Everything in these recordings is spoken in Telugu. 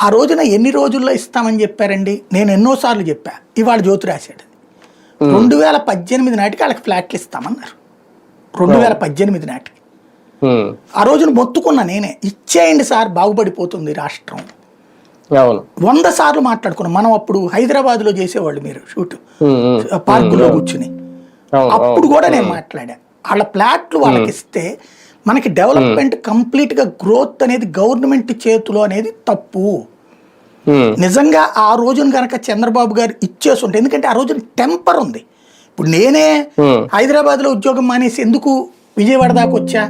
ఆ రోజున ఎన్ని రోజుల్లో ఇస్తామని చెప్పారండి? నేను ఎన్నోసార్లు చెప్పా. ఇవాళ జ్యోతి రాశాడు. రెండు వేల పద్దెనిమిది నాటికి వాళ్ళకి ఫ్లాట్లు ఇస్తామన్నారు. రెండు వేల పద్దెనిమిది నాటికి. ఆ రోజున మొత్తుకున్నా నేనే. ఇచ్చేయండి సార్ బాగుపడిపోతుంది రాష్ట్రం. వంద సార్లు మాట్లాడుకున్నాం. మనం అప్పుడు హైదరాబాద్లో చేసేవాళ్ళు మీరు షూట్. ఉమ్, ఉమ్, పార్కులో కూర్చుని. అప్పుడు కూడా నేను మాట్లాడా. వాళ్ళ ప్లాట్లు వాళ్ళకి ఇస్తే మనకి డెవలప్మెంట్ కంప్లీట్గా గ్రోత్ అనేది గవర్నమెంట్ చేతిలో అనేది తప్పు. ఉమ్, నిజంగా ఆ రోజున కనుక చంద్రబాబు గారు ఇచ్చేసి ఉంటే ఎందుకంటే ఆ రోజున టెంపర్ ఉంది. ఇప్పుడు నేనే Hmm. హైదరాబాద్లో ఉద్యోగం మానేసి ఎందుకు విజయవాడ దాకా వచ్చా?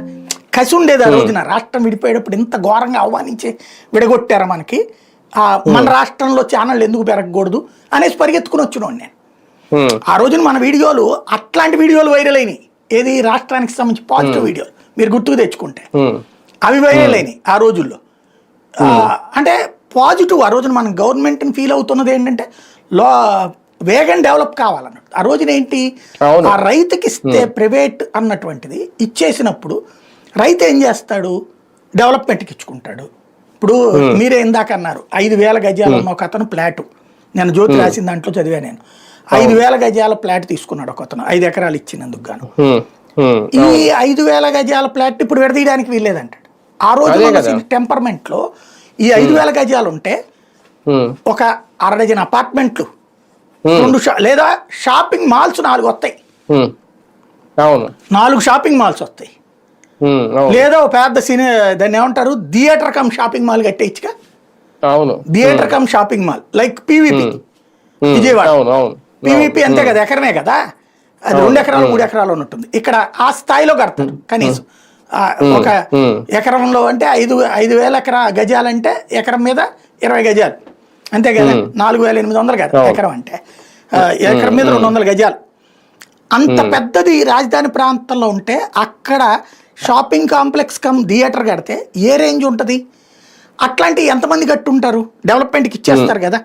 కసి ఉండేది ఆ రోజున. రాష్ట్రం విడిపోయేటప్పుడు ఇంత ఘోరంగా ఆహ్వానించి విడగొట్టారా మనకి? ఆ మన రాష్ట్రంలో ఛానళ్ళు ఎందుకు పెరగకూడదు అనేసి పరిగెత్తుకుని వచ్చినోడు నేను. ఆ రోజున మన వీడియోలు అట్లాంటి వీడియోలు వైరల్ అయినాయి. ఏది? రాష్ట్రానికి సంబంధించి పాజిటివ్ వీడియోలు. మీరు గుర్తుకు తెచ్చుకుంటే. అవి అయినాయి ఆ రోజుల్లో. అంటే పాజిటివ్ ఆ రోజున మనం గవర్నమెంట్ని ఫీల్ అవుతున్నది ఏంటంటే లో వేగం డెవలప్ కావాలన్నట్టు. ఆ రోజున ఏంటి. ఆ రైతుకి ఇస్తే ప్రైవేట్ అన్నటువంటిది ఇచ్చేసినప్పుడు రైతు ఏం చేస్తాడు? డెవలప్మెంట్కి ఇచ్చుకుంటాడు. ఇప్పుడు మీరే ఇందాక అన్నారు ఐదు వేల గజాలు ఉన్న ఒక అతను ప్లాటు. నేను జ్యోతి రాసిన దాంట్లో చదివా నేను. ఐదు వేల గజాల ప్లాట్ తీసుకున్నాడు ఒక అతను ఐదు ఎకరాలు ఇచ్చినందుకు గాను. ఈ ఐదు వేల గజాల ప్లాట్ ఇప్పుడు విడదీయడానికి వీల్లేదంటాడు ఆ రోజు. టెంపర్మెంట్లో ఈ ఐదు వేల గజాలు ఉంటే ఒక అర డజన్ అపార్ట్మెంట్లు. రెండు లేదా షాపింగ్ మాల్స్ నాలుగు వస్తాయి. అవును. నాలుగు షాపింగ్ మాల్స్ వస్తాయి. లేదా పెద్ద సినీ దాన్ని ఏమంటారు? థియేటర్ కమ్ షాపింగ్ మాల్ కట్టేయచ్చుగా? అవును. Theatre cum shopping mall like PVP. Vijayawada. PVP అంతే కదా ఎకరమే కదా? అది రెండు ఎకరాలు మూడు ఎకరాలు ఉన్నట్టుంది. ఇక్కడ ఆ స్థాయిలో కడతారు కనీసం. ఒక. ఎకరంలో అంటే ఐదు ఐదు వేల ఎకరా గజాలంటే ఎకరం మీద ఇరవై గజాలు. అంతే కదా? నాలుగు వేల ఎనిమిది వందలు కదా ఎకరం అంటే. ఎకరం మీద రెండు వందల గజాలు. అంత పెద్దది రాజధాని ప్రాంతంలో ఉంటే అక్కడ షాపింగ్ కాంప్లెక్స్ కమ్ థియేటర్ కడితే ఏ రేంజ్ ఉంటుంది? అట్లాంటి ఎంతమంది కట్టుంటారు? డెవలప్మెంట్కి ఇచ్చేస్తారు కదా?